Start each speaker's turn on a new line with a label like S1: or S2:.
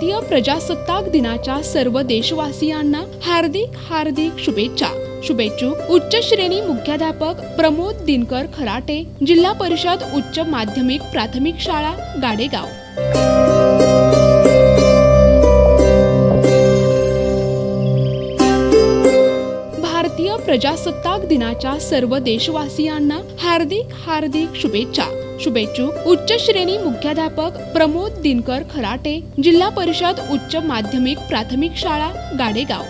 S1: भारतीय प्रजासत्ताक दिनाच्या सर्व देशवासियांना हार्दिक हार्दिक शुभेच्छा. शुभेच्छुक उच्च श्रेणी मुख्याध्यापक प्रमोद दिनकर खराटे जिल्हा परिषद उच्च माध्यमिक प्राथमिक शाळा गाडेगाव. भारतीय प्रजासत्ताक दिनाच्या सर्व देशवासियांना हार्दिक हार्दिक शुभेच्छा. शुभेच्छुक उच्च श्रेणी मुख्याध्यापक प्रमोद दिनकर खराटे. जिल्हा परिषद उच्च माध्यमिक प्राथमिक शाळा गाडेगाव.